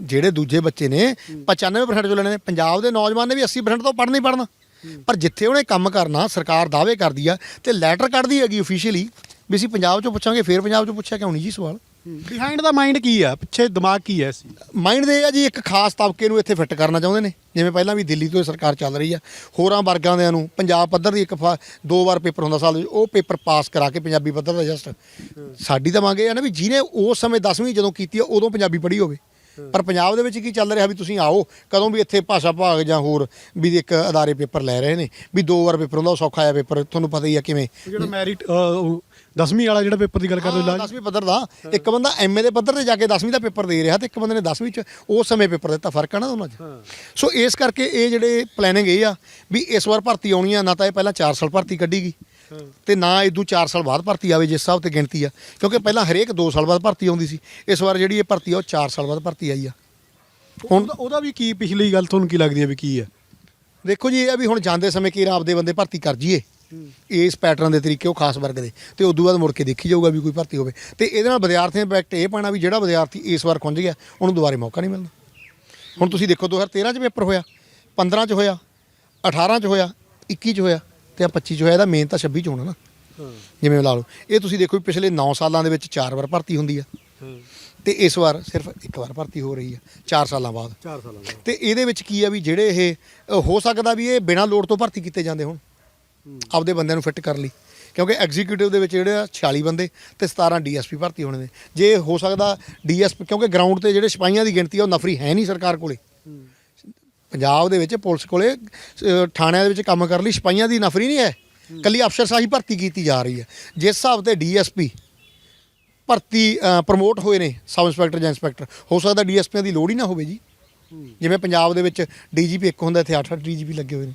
ਜਿਹੜੇ ਦੂਜੇ ਬੱਚੇ ਨੇ 95% ਜੋ ਲੈਣੇ ਨੇ। ਪੰਜਾਬ ਦੇ ਨੌਜਵਾਨ ਨੇ ਵੀ 80% ਤੋਂ ਪੜ੍ਹਨਾ ਹੀ ਪੜ੍ਹਨਾ। ਪਰ ਜਿੱਥੇ ਉਹਨੇ ਕੰਮ ਕਰਨਾ ਸਰਕਾਰ ਦਾਅਵੇ ਕਰਦੀ ਆ ਤੇ ਲੈਟਰ ਕੱਢਦੀ ਹੈਗੀ ਅਫੀਸ਼ੀਅਲੀ ਵੀ ਅਸੀਂ ਪੰਜਾਬ ਚੋਂ ਪੁੱਛਾਂਗੇ ਫੇਰ ਪੰਜਾਬ ਚੋਂ ਪੁੱਛਿਆ ਕਿਉਂ ਨਹੀਂ ਜੀ ਸਵਾਲ? ਬਿਹਾਈਂਡ ਦਾ ਮਾਈਂਡ ਕੀ ਆ? ਪਿੱਛੇ ਦਿਮਾਗ ਕੀ ਹੈ ਇਸ? ਮਾਈਂਡ ਦੇ? ਆ ਜੀ ਇੱਕ ਖਾਸ ਤਬਕੇ ਨੂੰ ਇੱਥੇ ਫਿੱਟ ਕਰਨਾ ਚਾਹੁੰਦੇ ਨੇ। ਜਿਵੇਂ ਪਹਿਲਾਂ ਵੀ ਦਿੱਲੀ ਤੋਂ ਸਰਕਾਰ ਚੱਲ ਰਹੀ ਆ। ਹੋਰਾਂ ਵਰਗਾਂ ਦੇ ਨੂੰ ਪੰਜਾਬ ਪੱਧਰ ਦੀ ਇੱਕ ਦੋ ਵਾਰ ਪੇਪਰ ਹੁੰਦਾ ਸਾਲ ਵਿੱਚ, ਉਹ ਪੇਪਰ ਪਾਸ ਕਰਾ ਕੇ ਪੰਜਾਬੀ ਪੱਧਰ ਦਾ ਜਸਟ ਸਾਡੀ ਤਾਂ ਮੰਗ ਇਹ ਆ ਨਾ ਵੀ ਜਿਹਨੇ ਉਸ ਸਮੇਂ 10ਵੀਂ ਜਦੋਂ ਕੀਤੀ ਆ ਉਦੋਂ ਪੰਜਾਬੀ ਪੜ੍ਹੀ ਹੋਵੇ। ਪਰ ਪੰਜਾਬ ਦੇ ਵਿੱਚ ਕੀ ਚੱਲ ਰਿਹਾ ਵੀ ਤੁਸੀਂ ਆਓ ਕਦੋਂ ਵੀ ਇੱਥੇ ਭਾਸ਼ਾ ਭਾਗ ਜਾਂ ਹੋਰ ਵੀ ਇੱਕ ਅਦਾਰੇ ਪੇਪਰ ਲੈ ਰਹੇ ਨੇ ਵੀ ਦੋ ਵਾਰ ਪੇਪਰ ਹੁੰਦਾ ਉਹ ਸੌਖਾ ਆ ਪੇਪਰ ਤੁਹਾਨੂੰ ਪਤਾ ਹੀ ਆ ਕਿਵੇਂ। ਜਿਹੜਾ ਮੈਰਿਟ 10ਵੀਂ ਵਾਲਾ ਜਿਹੜਾ ਪੇਪਰ ਦੀ ਗੱਲ ਕਰਦੇ ਹਾਂ, 10ਵੀਂ ਪੱਧਰ ਦਾ। ਇੱਕ ਬੰਦਾ ਐਮਏ ਦੇ ਪੱਧਰ ਤੇ ਜਾ ਕੇ 10ਵੀਂ ਦਾ ਪੇਪਰ ਦੇ ਰਿਹਾ ਤੇ ਇੱਕ ਬੰਦੇ ਨੇ 10ਵੀਂ ਚ ਉਸ ਸਮੇਂ ਪੇਪਰ ਦਿੱਤਾ ਫ਼ਰਕ ਆ ਨਾ ਦੋਨਾਂ 'ਚ। ਸੋ ਇਸ ਕਰਕੇ ਇਹ ਜਿਹੜੇ ਪਲੈਨਿੰਗ ਇਹ ਆ ਵੀ ਇਸ ਵਾਰ ਭਰਤੀ ਆਉਣੀ ਆ ਨਾ ਤਾਂ ਇਹ ਪਹਿਲਾਂ 4 ਸਾਲ ਭਰਤੀ ਕੱਢੀ ਗਈ ਤੇ ਨਾ ਇਦੋਂ 4 ਸਾਲ ਬਾਅਦ ਭਰਤੀ ਆਵੇ ਜਿਸ ਹਿਸਾਬ ਤੇ ਗਿਣਤੀ ਆ। ਕਿਉਂਕਿ ਪਹਿਲਾਂ ਹਰੇਕ 2 ਸਾਲ ਬਾਅਦ ਭਰਤੀ ਆਉਂਦੀ ਸੀ। ਇਸ ਵਾਰ ਜਿਹੜੀ ਇਹ ਭਰਤੀ ਆ ਉਹ 4 ਸਾਲ ਬਾਅਦ ਭਰਤੀ ਆਈ ਆ। ਹੁਣ ਉਹਦਾ ਵੀ ਕੀ ਪਿਛਲੀ ਗੱਲ ਤੁਹਾਨੂੰ ਕੀ ਲੱਗਦੀ ਹੈ ਵੀ ਕੀ ਹੈ ਦੇਖੋ ਜੀ ਇਹ ਆ ਵੀ ਹੁਣ ਜਾਂਦੇ ਸਮੇਂ ਕੀ ਆਪਦੇ ਬੰਦੇ ਭਰਤੀ ਕਰ ਜੀਏ ਇਸ ਪੈਟਰਨ ਦੇ ਤਰੀਕੇ ਉਹ ਖਾਸ ਵਰਗ ਦੇ। ਤੇ ਉਦੋਂ ਬਾਅਦ ਮੁੜ ਕੇ ਦੇਖੀ ਜਾਊਗਾ ਵੀ ਕੋਈ ਭਰਤੀ ਹੋਵੇ। ਤੇ ਇਹਦੇ ਨਾਲ ਵਿਦਿਆਰਥੀਆਂ ਦਾ ਇਫੈਕਟ ਇਹ ਪੈਣਾ ਵੀ ਜਿਹੜਾ ਵਿਦਿਆਰਥੀ ਇਸ ਵਾਰ ਖੁੰਝ ਗਿਆ ਉਹਨੂੰ ਦੁਬਾਰੇ ਮੌਕਾ ਨਹੀਂ ਮਿਲਦਾ ਹੁਣ ਤੁਸੀਂ ਦੇਖੋ 2013 ਚ ਪੇਪਰ ਹੋਇਆ 15 ਚ ਹੋਇਆ 18 ਚ ਹੋਇਆ 21 ਚ ਹੋਇਆ। ਤੇ ਆ 25 ਚ ਹੋਇਆ ਇਹਦਾ ਮੇਨ ਤਾਂ 26 ਚ ਹੋਣਾ ਨਾ। ਜਿਵੇਂ ਲਾ ਲਓ ਇਹ ਤੁਸੀਂ ਦੇਖੋ ਵੀ ਪਿਛਲੇ 9 ਸਾਲਾਂ ਦੇ ਵਿੱਚ 4 ਵਾਰ ਭਰਤੀ ਹੁੰਦੀ ਆ। ਤੇ ਇਸ ਵਾਰ ਸਿਰਫ ਇੱਕ ਵਾਰ ਭਰਤੀ ਹੋ ਰਹੀ ਹੈ 4 ਸਾਲਾਂ ਬਾਅਦ। 4 ਸਾਲਾਂ ਦਾ ਤੇ ਇਹਦੇ ਵਿੱਚ ਕੀ ਆ ਵੀ ਜਿਹੜੇ ਇਹ ਅ, ਹੋ ਸਕਦਾ ਵੀ ਇਹ ਬਿਨਾਂ ਲੋੜ ਤੋਂ ਭਰਤੀ ਕੀਤੇ ਜਾਂਦੇ ਹੁਣ। ਆਪਦੇ ਬੰਦਿਆਂ ਨੂੰ ਫਿੱਟ ਕਰ ਲਈ। ਕਿਉਂਕਿ ਐਗਜ਼ੀਕਿਊਟਿਵ ਦੇ ਵਿੱਚ ਜਿਹੜੇ ਆ 46 ਬੰਦੇ ਤੇ 17 ਡੀਐਸਪੀ ਭਰਤੀ ਹੋਣੇ ਨੇ। ਜੇ ਹੋ ਸਕਦਾ ਡੀਐਸਪੀ ਕਿਉਂਕਿ ਗਰਾਊਂਡ ਤੇ ਜਿਹੜੇ ਸਿਪਾਹੀਆਂ ਦੀ ਗਿਣਤੀ ਆ ਉਹ ਨਫਰੀ ਹੈ ਨਹੀਂ ਸਰਕਾਰ ਕੋਲੇ। ਪੰਜਾਬ ਦੇ ਵਿੱਚ ਪੁਲਿਸ ਕੋਲੇ ਥਾਣਿਆਂ ਦੇ ਵਿੱਚ ਕੰਮ ਕਰਨ ਲਈ ਸਿਪਾਹੀਆਂ ਦੀ ਨਫਰੀ ਨਹੀਂ ਹੈ। ਕੱਲੀ ਅਫਸਰਸ਼ਾਹੀ ਭਰਤੀ ਕੀਤੀ ਜਾ ਰਹੀ ਹੈ। ਜਿਸ ਹਿਸਾਬ ਤੇ ਡੀਐਸਪੀ ਭਰਤੀ ਪ੍ਰਮੋਟ ਹੋਏ ਨੇ, ਸਬ ਇੰਸਪੈਕਟਰ ਜਾਂ ਇੰਸਪੈਕਟਰ, ਹੋ ਸਕਦਾ ਡੀਐਸਪੀਆਂ ਦੀ ਲੋੜ ਹੀ ਨਾ ਹੋਵੇ ਜੀ। ਜਿਵੇਂ ਪੰਜਾਬ ਦੇ ਵਿੱਚ ਡੀਜੀਪੀ ਇੱਕ ਹੁੰਦਾ, ਇੱਥੇ 8-8 ਡੀਜੀਪੀ ਲੱਗੇ ਹੋਏ ਨੇ।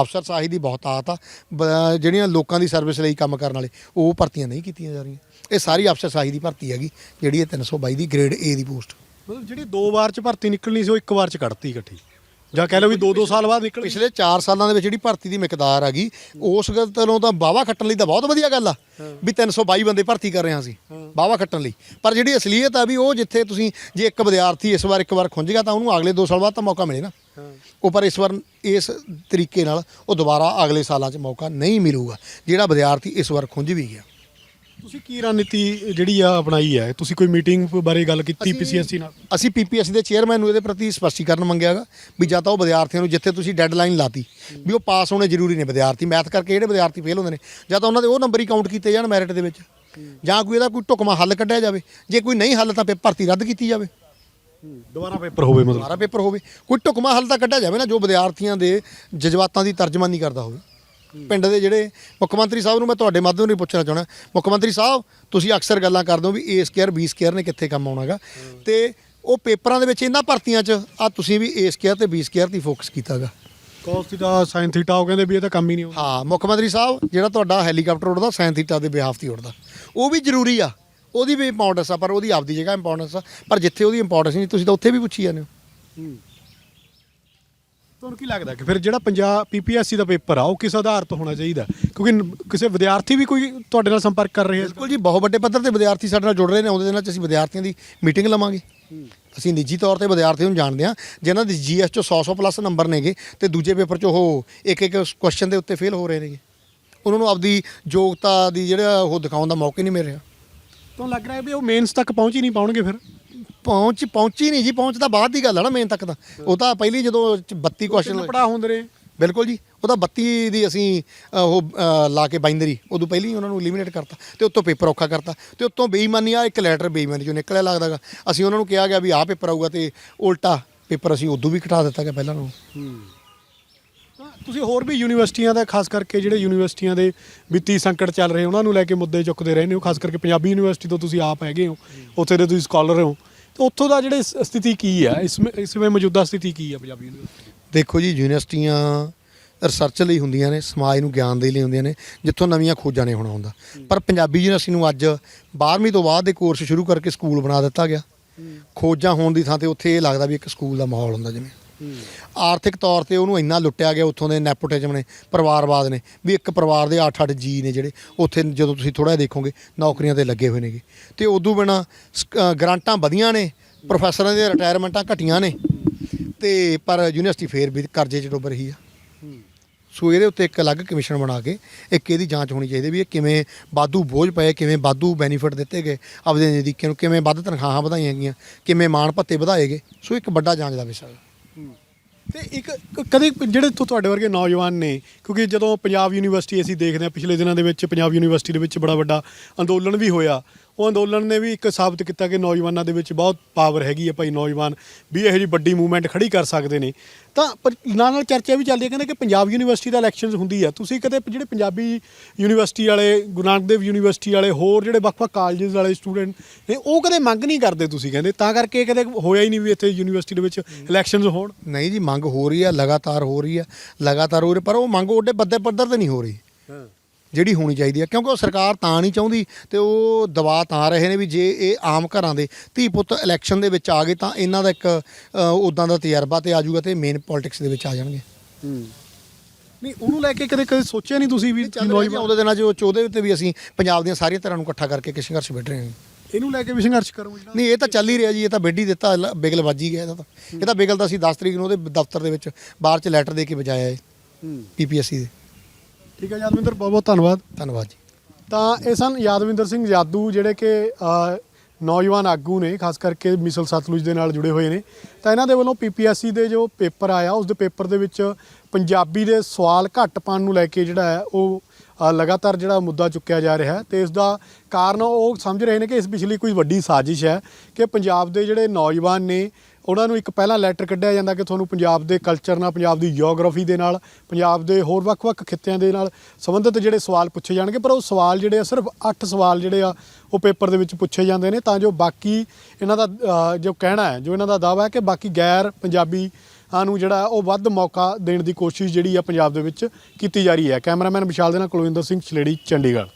ਅਫਸਰ ਸਾਹੀ ਦੀ ਬਹੁਤਾਤ ਆ। ਬ- ਜਿਹੜੀਆਂ ਲੋਕਾਂ ਦੀ ਸਰਵਿਸ ਲਈ ਕੰਮ ਕਰਨ ਵਾਲੇ, ਉਹ ਭਰਤੀਆਂ ਨਹੀਂ ਕੀਤੀਆਂ ਜਾ ਰਹੀਆਂ। ਇਹ ਸਾਰੀ ਅਫਸਰ ਸਾਹੀ ਦੀ ਭਰਤੀ ਹੈਗੀ, ਜਿਹੜੀ ਇਹ 322 ਦੀ ਗ੍ਰੇਡ ਏ ਦੀ ਪੋਸਟ। ਮਤਲਬ ਜਿਹੜੀ ਦੋ ਵਾਰ ਚ ਭਰਤੀ ਨਿਕਲਣੀ ਸੀ ਉਹ ਇੱਕ ਵਾਰ ਚ ਕੱਢਤੀ ਇਕੱਠੀ। ਜਾਂ ਕਹਿ ਲਓ ਵੀ 2-2 ਸਾਲ ਬਾਅਦ ਨਿਕਲ ਪਿਛਲੇ 4 ਸਾਲਾਂ ਦੇ ਵਿੱਚ ਜਿਹੜੀ ਭਰਤੀ ਦੀ ਮਿਕਦਾਰ ਆ ਗਈ, ਉਸ ਗੱਲ ਤੋਂ ਤਾਂ ਬਾਵਾ ਖੱਟਣ ਲਈ ਤਾਂ ਬਹੁਤ ਵਧੀਆ ਗੱਲ ਆ, ਵੀ 322 ਬੰਦੇ ਭਰਤੀ ਕਰ ਰਹੇ ਹਾਂ ਅਸੀਂ ਬਾਵਾ ਖੱਟਣ ਲਈ। ਪਰ ਜਿਹੜੀ ਅਸਲੀਅਤ ਆ ਵੀ ਉਹ ਜਿੱਥੇ ਤੁਸੀਂ ਜੇ ਇੱਕ ਵਿਦਿਆਰਥੀ ਇਸ ਵਾਰ ਇੱਕ ਵਾਰ ਖੁੰਝ ਗਿਆ ਤਾਂ ਉਹਨੂੰ ਅਗਲੇ 2 ਸਾਲ ਬਾਅਦ ਤਾਂ ਮੌਕਾ ਮਿਲੇ ਨਾ। ਉਹ ਪਰ ਇਸ ਵਾਰ ਇਸ ਤਰੀਕੇ ਨਾਲ ਉਹ ਦੁਬਾਰਾ ਅਗਲੇ ਸਾਲਾਂ 'ਚ ਮੌਕਾ ਨਹੀਂ ਮਿਲੂਗਾ, ਜਿਹੜਾ ਵਿਦਿਆਰਥੀ ਇਸ ਵਾਰ ਖੁੰਝ ਵੀ ਗਿਆ। ਤੁਸੀਂ ਕੀ ਰਣਨੀਤੀ ਜਿਹੜੀ ਆ ਅਪਣਾਈ ਹੈ? ਤੁਸੀਂ ਕੋਈ ਮੀਟਿੰਗ ਬਾਰੇ ਗੱਲ ਕੀਤੀ ਅਸੀਂ- ਪੀਸੀਐਸਸੀ ਨਾਲ? ਅਸੀਂ ਪੀਪੀਐਸਸੀ ਦੇ ਚੇਅਰਮੈਨ ਨੂੰ ਇਹਦੇ ਪ੍ਰਤੀ ਸਪਸ਼ਟੀਕਰਨ ਮੰਗਿਆਗਾ ਵੀ ਜਾਂ ਤਾਂ ਉਹ ਵਿਦਿਆਰਥੀਆਂ ਨੂੰ ਜਿੱਥੇ ਤੁਸੀਂ ਡੈਡਲਾਈਨ ਲਾਤੀ ਵੀ ਉਹ ਪਾਸ ਹੋਣੇ ਜ਼ਰੂਰੀ ਨੇ ਵਿਦਿਆਰਥੀ। ਮੈਥ ਕਰਕੇ ਜਿਹੜੇ ਵਿਦਿਆਰਥੀ ਫੇਲ ਹੁੰਦੇ ਨੇ ਜਾਂ ਤਾਂ ਉਹਨਾਂ ਦੇ ਉਹ ਨੰਬਰ ਹੀ ਕਾਊਂਟ ਕੀਤੇ ਜਾਣ ਮੈਰਿਟ ਦੇ ਵਿੱਚ। ਜਾਂ ਕੋਈ ਇਹਦਾ ਕੋਈ ਢੁਕਮਾ ਹੱਲ ਕੱਢਿਆ ਜਾਵੇ। ਜੇ ਕੋਈ ਨਹੀਂ ਹੱਲ ਤਾਂ ਪੇ ਭਰਤੀ ਰੱਦ ਕੀਤੀ ਜਾਵੇ। ਦੁਬਾਰਾ ਪੇਪਰ ਹੋਵੇ ਮਤਲਬ? ਦੁਬਾਰਾ ਪੇਪਰ ਹੋਵੇ। ਕੋਈ ਢੁਕਮਾ ਹੱਲ ਤਾਂ ਕੱਢਿਆ ਜਾਵੇ ਨਾ ਜੋ ਵਿਦਿਆਰਥੀਆਂ ਦੇ ਜਜ਼ਬਾਤਾਂ ਦੀ ਤਰਜਮਾਨੀ ਕਰਦਾ ਹੋਵੇ। ਪਿੰਡ ਦੇ ਜਿਹੜੇ ਮੁੱਖ ਮੰਤਰੀ ਸਾਹਿਬ ਨੂੰ ਮੈਂ ਤੁਹਾਡੇ ਮਾਧਿਅਮ ਨਾਲ ਪੁੱਛਣਾ ਚਾਹਣਾ ਮੁੱਖ ਮੰਤਰੀ ਸਾਹਿਬ ਤੁਸੀਂ ਅਕਸਰ ਗੱਲਾਂ ਕਰਦੇ ਹੋ ਵੀ ਏ ਸਕੁਅਰ ਬੀ ਸਕੁਅਰ ਨੇ ਕਿੱਥੇ ਕੰਮ ਆਉਣਾਗਾ ਤੇ ਉਹ ਪੇਪਰਾਂ ਦੇ ਵਿੱਚ ਇਹਨਾਂ ਭਰਤੀਆਂ 'ਚ ਆ ਤੁਸੀਂ ਵੀ ਏ ਸਕੁਅਰ ਤੇ ਬੀ ਸਕੁਅਰ ਤੇ ਫੋਕਸ ਕੀਤਾਗਾ। ਕਾਸ ਥੀਟਾ ਸਾਈਨ ਥੀਟਾ ਉਹ ਕਹਿੰਦੇ ਵੀ ਇਹ ਤਾਂ ਕੰਮ ਹੀ ਨਹੀਂ ਹੋਣਾ ਹਾਂ ਮੁੱਖ ਮੰਤਰੀ ਸਾਹਿਬ ਜਿਹੜਾ ਤੁਹਾਡਾ ਹੈਲੀਕਾਪਟਰ ਉੱਡਦਾ ਸਾਇਨ ਥੀਟਾ ਦੇ ਬਿਹਾਫ ਤੇ ਉੱਡਦਾ। ਉਹ ਵੀ ਜ਼ਰੂਰੀ ਆ। ਉਹਦੀ ਵੀ ਇੰਪੋਰਟੈਂਸ ਆ ਪਰ ਉਹਦੀ ਆਪਦੀ ਜਗ੍ਹਾ ਇੰਪੋਰਟੈਂਸ ਆ। ਪਰ ਜਿੱਥੇ ਉਹਦੀ ਇੰਪੋਰਟੈਂਸ ਨਹੀਂ ਤੁਸੀਂ ਤਾਂ ਉੱਥੇ ਵੀ ਪੁੱਛੀ ਜਾਂਦੇ ਹੋ। ਤੁਹਾਨੂੰ ਕੀ ਲੱਗਦਾ ਕਿ ਫਿਰ ਜਿਹੜਾ ਪੰਜਾਬ ਪੀਪੀਐਸਸੀ ਦਾ ਪੇਪਰ ਆ ਉਹ ਕਿਸ ਆਧਾਰ ਤੋਂ ਹੋਣਾ ਚਾਹੀਦਾ? ਕਿਉਂਕਿ ਨ- ਕਿਸੇ ਵਿਦਿਆਰਥੀ ਵੀ ਕੋਈ ਤੁਹਾਡੇ ਨਾਲ ਸੰਪਰਕ ਕਰ ਰਹੇ ਹੈ। ਬਿਲਕੁਲ ਜੀ ਬਹੁਤ ਵੱਡੇ ਪੱਧਰ ਤੇ ਵਿਦਿਆਰਥੀ ਸਾਡੇ ਨਾਲ ਜੁੜ ਰਹੇ ਨੇ ਆਉਂਦੇ ਦਿਨਾਂ 'ਚ ਅਸੀਂ ਵਿਦਿਆਰਥੀਆਂ ਦੀ ਮੀਟਿੰਗ ਲਵਾਂਗੇ। ਅਸੀਂ ਨਿੱਜੀ ਤੌਰ ਤੇ ਵਿਦਿਆਰਥੀਆਂ ਨੂੰ ਜਾਣਦੇ ਹਾਂ ਜਿਨ੍ਹਾਂ ਦੇ ਜੀਐਸ ਚੋਂ 100 100 ਪਲੱਸ ਨੰਬਰ ਨੇਗੇ ਤੇ ਦੂਜੇ ਪੇਪਰ 'ਚ ਉਹ ਇੱਕ ਇੱਕ ਕੁਐਸਚਨ ਦੇ ਉੱਤੇ ਫੇਲ ਹੋ ਰਹੇ ਨੇਗੇ। ਉਹਨਾਂ ਨੂੰ ਆਪਦੀ ਯੋਗਤਾ ਦੀ ਜਿਹੜਾ ਉਹ ਦਿਖਾਉਣ ਦਾ ਮੌਕਾ ਹੀ ਨਹੀਂ ਮਿਲ ਰਿਹਾ। ਤੁਹਾਨੂੰ ਲੱਗ ਰਿਹਾ ਵੀ ਉਹ ਮੇਨਸ ਤੱਕ ਪਹੁੰਚ ਹੀ ਨਹੀਂ ਪਾਉਣਗੇ ਫਿਰ? ਪਹੁੰਚ ਪਹੁੰਚੀ ਨਹੀਂ ਜੀ ਪਹੁੰਚ ਤਾਂ ਬਾਅਦ ਦੀ ਗੱਲ ਆ ਨਾ ਮੇਨ ਤੱਕ ਤਾਂ। ਉਹ ਤਾਂ ਪਹਿਲੀ ਜਦੋਂ 32 ਕੁਐਸਚਨ ਪੜਾ ਹੁੰਦੇ ਰਹੇ? ਬਿਲਕੁਲ ਜੀ ਉਹਦਾ 32 ਦੀ ਅਸੀਂ ਅ, ਉਹ ਅ, ਲਾ ਕੇ ਬਾਈਨਰੀ ਉਦੋਂ ਪਹਿਲਾਂ ਹੀ ਉਹਨਾਂ ਨੂੰ ਐਲੀਮੀਨੇਟ ਕਰਤਾ ਤੇ ਉੱਤੋਂ ਪੇਪਰ ਔਖਾ ਕਰਤਾ ਤੇ ਉੱਤੋਂ ਬੇਈਮਾਨੀ ਆ ਇੱਕ ਲੈਟਰ ਬੇਈਮਾਨੀ ਚੋਂ ਨਿਕਲਿਆ ਲੱਗਦਾਗਾ ਅਸੀਂ ਉਹਨਾਂ ਨੂੰ ਕਿਹਾ ਗਿਆ ਵੀ ਆਹ ਪੇਪਰ ਆਊਗਾ ਤੇ ਉਲਟਾ ਪੇਪਰ ਅਸੀਂ ਉਦੋਂ ਵੀ ਘਟਾ ਦਿੱਤਾ ਗਿਆ ਪਹਿਲਾਂ ਨੂੰ ਤਾਂ ਤੁਸੀਂ ਹੋਰ ਵੀ ਯੂਨੀਵਰਸਿਟੀਆਂ ਦਾ ਖਾਸ ਕਰਕੇ ਜਿਹੜੇ ਯੂਨੀਵਰਸਿਟੀਆਂ ਦੇ ਵਿੱਤੀ ਸੰਕਟ ਚੱਲ ਰਹੇ ਉਹਨਾਂ ਨੂੰ ਲੈ ਕੇ ਮੁੱਦੇ ਚੁੱਕਦੇ ਰਹਿੰਦੇ ਹੋ ਖਾਸ ਕਰਕੇ ਪੰਜਾਬੀ ਯੂਨੀਵਰਸਿਟੀ ਤੋਂ ਤੁਸੀਂ ਆਪ ਹੈਗੇ ਹੋ ਉੱਥੇ ਦੇ ਤੁਸੀਂ ਸਕਾਲਰ ਹੋ। ਤੇ ਉੱਥੋਂ ਦਾ ਜਿਹੜੇ ਸਥਿਤੀ ਕੀ ਹੈ ਇਸ ਇਸ ਵੇਲੇ ਮੌਜੂਦਾ ਸਥਿਤੀ ਕੀ ਹੈ ਪੰਜਾਬੀ ਯੂਨੀਵਰਸਿਟੀ? ਦੇਖੋ ਜੀ ਯੂਨੀਵਰਸਿਟੀਆਂ ਰਿਸਰਚ ਲਈ ਹੁੰਦੀਆਂ ਨੇ ਸਮਾਜ ਨੂੰ ਗਿਆਨ ਦੇ ਲਈ ਹੁੰਦੀਆਂ ਨੇ ਜਿੱਥੋਂ ਨਵੀਆਂ ਖੋਜਾਂ ਨੇ ਹੋਣਾ ਹੁੰਦਾ ਪਰ ਪੰਜਾਬੀ ਯੂਨੀਵਰਸਿਟੀ ਨੂੰ ਅੱਜ 12ਵੀਂ ਤੋਂ ਬਾਅਦ ਦੇ ਕੋਰਸ ਸ਼ੁਰੂ ਕਰਕੇ ਸਕੂਲ ਬਣਾ ਦਿੱਤਾ ਗਿਆ। ਖੋਜਾਂ ਹੋਣ ਦੀ ਥਾਂ ਤੇ ਉੱਥੇ ਇਹ ਲੱਗਦਾ ਵੀ ਇੱਕ ਸਕੂਲ ਦਾ ਮਾਹੌਲ ਹੁੰਦਾ ਜਿਵੇਂ। ਆਰਥਿਕ ਤੌਰ ਤੇ ਉਹਨੂੰ ਇੰਨਾ ਲੁੱਟਿਆ ਗਿਆ ਉੱਥੋਂ ਦੇ ਨੈਪੋਟਿਜ਼ਮ ਨੇ, ਪਰਿਵਾਰਵਾਦ ਨੇ, ਵੀ ਇੱਕ ਪਰਿਵਾਰ ਦੇ 8-8 ਜੀ ਨੇ ਜਿਹੜੇ ਉੱਥੇ ਜਦੋਂ ਤੁਸੀਂ ਥੋੜਾ ਜਿਹਾ ਦੇਖੋਗੇ ਨੌਕਰੀਆਂ ਤੇ ਲੱਗੇ ਹੋਏ ਨੇਗੇ। ਤੇ ਉਦੋਂ ਬਿਨਾ ਗ੍ਰਾਂਟਾਂ ਵਧੀਆਂ ਨੇ, ਪ੍ਰੋਫੈਸਰਾਂ ਦੀਆਂ ਰਿਟਾਇਰਮੈਂਟਾਂ ਘਟੀਆਂ ਨੇ, ਤੇ ਪਰ ਯੂਨੀਵਰਸਿਟੀ ਫੇਰ ਵੀ ਕਰਜ਼ੇ 'ਚ ਡੁੱਬ ਰਹੀ ਆ। ਸੋ ਇਹਦੇ ਉੱਤੇ ਇੱਕ ਅਲੱਗ ਕਮਿਸ਼ਨ ਬਣਾ ਕੇ ਇੱਕ ਇਹਦੀ ਜਾਂਚ ਹੋਣੀ ਚਾਹੀਦੀ ਵੀ ਇਹ ਕਿਵੇਂ ਬਾਦੂ ਬੋਝ ਪਏ, ਕਿਵੇਂ ਬਾਦੂ ਬੈਨੀਫਿਟ ਦਿੱਤੇ ਗਏ ਆਪਦੇ ਨਜ਼ਦੀਕਾਂ ਨੂੰ, ਕਿਵੇਂ ਵੱਧ ਤਨਖਾਹਾਂ ਵਧਾਈਆਂ ਗਈਆਂ, ਕਿਵੇਂ ਮਾਣ ਭੱਤੇ ਵਧਾਏ ਗਏ। ਸੋ ਇੱਕ ਵੱਡਾ ਜਾਂਚ ਦਾ ਵਿਸ਼ਾ ਹੈ। ਤੇ ਇੱਕ ਕਦੇ ਜਿਹੜੇ ਇੱਥੋਂ ਤੁਹਾਡੇ ਵਰਗੇ ਨੌਜਵਾਨ ਨੇ, ਕਿਉਂਕਿ ਜਦੋਂ ਪੰਜਾਬ ਯੂਨੀਵਰਸਿਟੀ ਅਸੀਂ ਦੇਖਦੇ ਹਾਂ, ਪਿਛਲੇ ਦਿਨਾਂ ਦੇ ਵਿੱਚ ਪੰਜਾਬ ਯੂਨੀਵਰਸਿਟੀ ਦੇ ਵਿੱਚ ਬੜਾ ਵੱਡਾ ਅੰਦੋਲਨ ਵੀ ਹੋਇਆ। ਉਹ ਅੰਦੋਲਨ ਨੇ ਵੀ ਇੱਕ ਸਾਬਤ ਕੀਤਾ ਕਿ ਨੌਜਵਾਨਾਂ ਦੇ ਵਿੱਚ ਬਹੁਤ ਪਾਵਰ ਹੈਗੀ ਹੈ ਭਾਈ ਨੌਜਵਾਨ, ਵੀ ਇਹੋ ਜਿਹੀ ਵੱਡੀ ਮੂਵਮੈਂਟ ਖੜੀ ਕਰ ਸਕਦੇ ਨੇ। ਤਾਂ ਪਰ ਨਾਲ ਨਾਲ ਚਰਚਾ ਵੀ ਚੱਲਦੀ ਹੈ ਕਹਿੰਦੇ ਕਿ ਪੰਜਾਬ ਯੂਨੀਵਰਸਿਟੀ ਦਾ ਇਲੈਕਸ਼ਨਸ ਹੁੰਦੀ ਆ। ਤੁਸੀਂ ਕਦੇ ਜਿਹੜੇ ਪੰਜਾਬੀ ਯੂਨੀਵਰਸਿਟੀ ਵਾਲੇ ਗੁਰੂ ਨਾਨਕ ਦੇਵ ਯੂਨੀਵਰਸਿਟੀ ਵਾਲੇ ਹੋਰ ਜਿਹੜੇ ਵੱਖ-ਵੱਖ ਕਾਲਜਸ ਵਾਲੇ ਸਟੂਡੈਂਟ ਨੇ ਉਹ ਕਦੇ ਮੰਗ ਨਹੀਂ ਕਰਦੇ ਤੁਸੀਂ ਕਹਿੰਦੇ? ਤਾਂ ਕਰਕੇ ਕਦੇ ਹੋਇਆ ਹੀ ਨਹੀਂ ਵੀ ਇੱਥੇ ਯੂਨੀਵਰਸਿਟੀ ਦੇ ਵਿੱਚ ਇਲੈਕਸ਼ਨਸ ਹੋਣ। ਨਹੀਂ ਜੀ ਮੰਗ ਹੋ ਰਹੀ ਆ ਲਗਾਤਾਰ ਹੋ ਰਹੀ ਆ ਲਗਾਤਾਰ ਹੋ ਰਹੀ ਪਰ ਉਹ ਮੰਗ ਉਹਦੇ ਬੱਦੇ ਪੱਧਰ ਤੇ ਨਹੀਂ ਹੋ ਰਹੀ। ਜਿਹੜੀ ਹੋਣੀ ਚਾਹੀਦੀ ਆ ਕਿਉਂਕਿ ਉਹ ਸਰਕਾਰ ਤਾਂ ਨਹੀਂ ਚਾਹੁੰਦੀ ਤੇ ਉਹ ਦਬਾਅ ਤਾਂ ਰਹੇ ਨੇ ਵੀ ਜੇ ਇਹ ਆਮ ਘਰਾਂ ਦੇ ਧੀ ਪੁੱਤ ਇਲੈਕਸ਼ਨ ਦੇ ਵਿੱਚ ਆ ਗਏ ਤਾਂ ਇਹਨਾਂ ਦਾ ਇੱਕ ਉਦਾਂ ਦਾ ਤਜਰਬਾ ਤੇ ਆ ਜਾਊਗਾ ਤੇ ਮੇਨ ਪੋਲਿਟਿਕਸ ਦੇ ਵਿੱਚ ਆ ਜਾਣਗੇ। ਨਹੀਂ ਉਹਨੂੰ ਲੈ ਕੇ ਕਦੇ ਕਦੇ ਸੋਚਿਆ ਨਹੀਂ ਤੁਸੀਂ ਵੀ ਨੌਜਵਾਨ ਆਉਂਦੇ ਦਿਨਾਂ 'ਚ ਉਹ ਚੋਦੇ ਉੱਤੇ ਵੀ ਅਸੀਂ ਪੰਜਾਬ ਦੀਆਂ ਸਾਰੀਆਂ ਤਰ੍ਹਾਂ ਨੂੰ ਇਕੱਠਾ ਕਰਕੇ ਕਿ ਸੰਘਰਸ਼ ਵਿੱਢ ਰਹੇ ਹਾਂ। ਇਹਨੂੰ ਲੈ ਕੇ ਵੀ ਸੰਘਰਸ਼ ਕਰੋ ਨਹੀਂ ਇਹ ਤਾਂ ਚੱਲ ਹੀ ਰਿਹਾ ਜੀ ਇਹ ਤਾਂ ਬੇਡੀ ਦਿੱਤਾ ਬਿਗਲ ਵੱਜੀ ਗਿਆ ਇਹਦਾ ਤਾਂ। ਇਹ ਤਾਂ ਬਿਗਲ ਤਾਂ ਅਸੀਂ 10 ਤਰੀਕ ਨੂੰ ਉਹਦੇ ਦਫ਼ਤਰ ਦੇ ਵਿੱਚ ਬਾਹਰ 'ਚ ਲੈਟਰ ਦੇ ਕੇ ਵਜਾਇਆ ਹੈ। ਪੀਪੀਐਸਸੀ ਦੇ। ਠੀਕ ਹੈ ਯਾਦਵਿੰਦਰ ਬਹੁਤ ਬਹੁਤ ਧੰਨਵਾਦ। ਧੰਨਵਾਦ ਜੀ। ਤਾਂ ਇਹ ਸਨ ਯਾਦਵਿੰਦਰ ਸਿੰਘ ਯਾਦੂ ਜਿਹੜੇ ਕਿ ਨੌਜਵਾਨ ਆਗੂ ਨੇ ਖਾਸ ਕਰਕੇ ਮਿਸਲ ਸਤਲੁਜ ਦੇ ਨਾਲ ਜੁੜੇ ਹੋਏ ਨੇ। ਤਾਂ ਇਹਨਾਂ ਦੇ ਵੱਲੋਂ ਪੀਪੀਐਸਸੀ ਦੇ ਜੋ ਪੇਪਰ ਆਇਆ ਉਸ ਦੇ ਪੇਪਰ ਦੇ ਵਿੱਚ ਪੰਜਾਬੀ ਦੇ ਸਵਾਲ ਘੱਟ ਪਾਉਣ ਨੂੰ ਲੈ ਕੇ ਜਿਹੜਾ ਹੈ ਉਹ ਲਗਾਤਾਰ ਜਿਹੜਾ ਮੁੱਦਾ ਚੁੱਕਿਆ ਜਾ ਰਿਹਾ ਹੈ। ਤੇ ਇਸ ਦਾ ਕਾਰਨ ਉਹ ਸਮਝ ਰਹੇ ਨੇ ਕਿ ਇਸ ਪਿਛਲੀ ਕੋਈ ਵੱਡੀ ਸਾਜ਼ਿਸ਼ ਹੈ ਕਿ ਪੰਜਾਬ ਦੇ ਜਿਹੜੇ ਨੌਜਵਾਨ ਨੇ ਉਹਨਾਂ ਨੂੰ ਇੱਕ ਪਹਿਲਾਂ ਲੈਟਰ ਕੱਢਿਆ ਜਾਂਦਾ ਕਿ ਤੁਹਾਨੂੰ ਪੰਜਾਬ ਦੇ ਕਲਚਰ ਨਾਲ, ਪੰਜਾਬ ਦੀ ਜੀਓਗ੍ਰਾਫੀ ਦੇ ਨਾਲ, ਪੰਜਾਬ ਦੇ ਹੋਰ ਵੱਖ-ਵੱਖ ਖਿੱਤਿਆਂ ਦੇ ਨਾਲ ਸੰਬੰਧਿਤ ਜਿਹੜੇ ਸਵਾਲ ਪੁੱਛੇ ਜਾਣਗੇ। ਪਰ ਉਹ ਸਵਾਲ ਜਿਹੜੇ ਆ, ਸਿਰਫ 8 ਸਵਾਲ ਜਿਹੜੇ ਆ, ਉਹ ਪੇਪਰ ਦੇ ਵਿੱਚ ਪੁੱਛੇ ਜਾਂਦੇ ਨੇ। ਤਾਂ ਜੋ ਬਾਕੀ ਇਹਨਾਂ ਦਾ ਜੋ ਕਹਿਣਾ ਹੈ, ਜੋ ਇਹਨਾਂ ਦਾ ਦਾਅਵਾ ਹੈ ਕਿ ਬਾਕੀ ਗੈਰ ਪੰਜਾਬੀ ਆ ਨੂੰ ਜਿਹੜਾ ਉਹ ਵੱਧ ਮੌਕਾ ਦੇਣ ਦੀ ਕੋਸ਼ਿਸ਼ ਜਿਹੜੀ ਆ ਪੰਜਾਬ ਦੇ ਵਿੱਚ ਕੀਤੀ ਜਾ ਰਹੀ ਹੈ। ਕੈਮਰਾਮੈਨ ਵਿਸ਼ਾਲ ਦੇ ਨਾਲ ਕੁਲਵਿੰਦਰ ਸਿੰਘ, ਛਲੇੜੀ, ਚੰਡੀਗੜ੍ਹ।